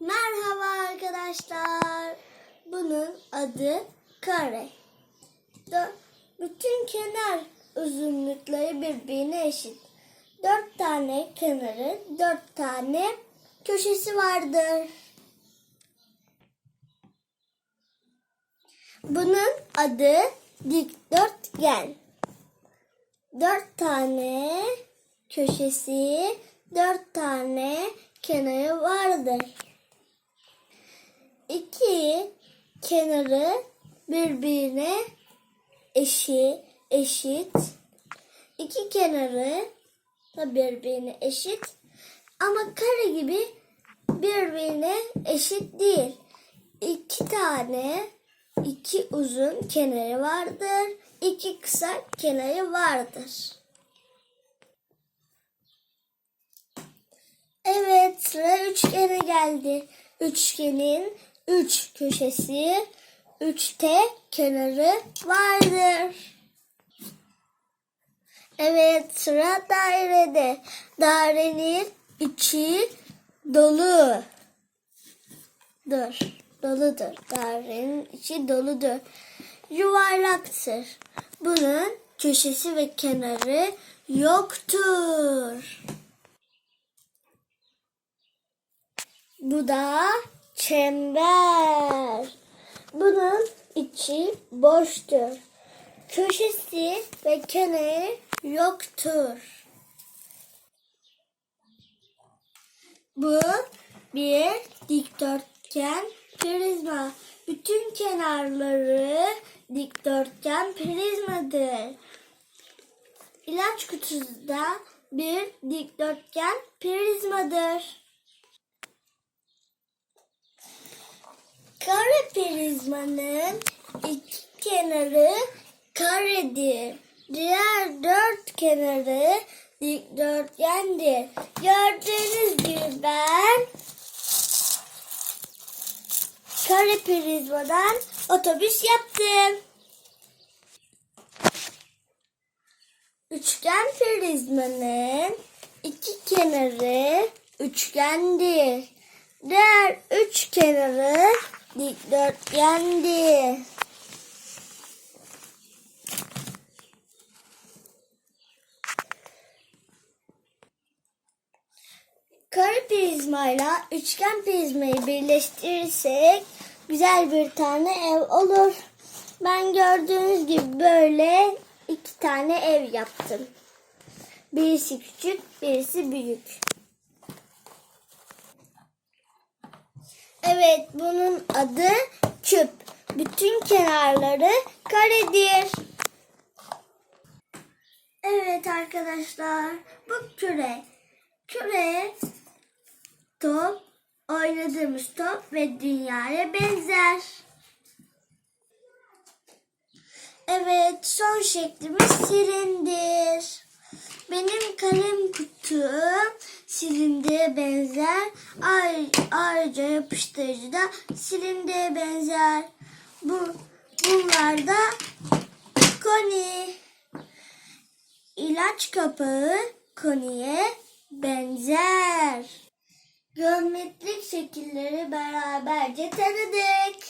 Merhaba arkadaşlar. Bunun adı kare. Dö- Bütün kenar uzunlukları birbirine eşit. Dört tane kenarı, dört tane köşesi vardır. Bunun adı dikdörtgen. Dört tane köşesi, dört tane kenarı vardır. İki kenarı birbirine eşi, eşit. İki kenarı da birbirine eşit. Ama kare gibi birbirine eşit değil. İki tane, iki uzun kenarı vardır. iki kısa kenarı vardır. Evet sıra üçgene geldi. Üçgenin üç köşesi, üçte kenarı vardır. Evet sıra dairede. Dairenin içi dolu. Dur. Doludur. Dairenin içi doludur. Yuvarlaktır. Bunun köşesi ve kenarı yoktur. Bu da çember. Bunun içi boştur. Köşesi ve kenarı yoktur. Bu bir dikdörtgen prizma. Bütün kenarları dikdörtgen prizmadır. İlaç kutusu da bir dikdörtgen prizmadır. Kare prizmanın iki kenarı karedir. Diğer dört kenarı dikdörtgendir. Gördüğünüz gibi ben kare prizmadan otobüs yaptım. Üçgen prizmanın iki kenarı üçgendir. Diğer üç kenarı dikdörtgendir. Kare prizmayla üçgen prizmayı birleştirirsek güzel bir tane ev olur. Ben gördüğünüz gibi böyle iki tane ev yaptım. Birisi küçük, birisi büyük. Evet, bunun adı küp. Bütün kenarları karedir. Evet arkadaşlar, bu küre. Küre top, oynadığımız top ve dünyaya benzer. Evet, son şeklimiz silindir. Benim kalem kutum silindiğe benzer. Ay- Ayrıca yapıştırıcı da silindiğe benzer. Bu, bunlar da koni. İlaç kapağı koniye benzer. Geometrik şekilleri beraberce tanıdık.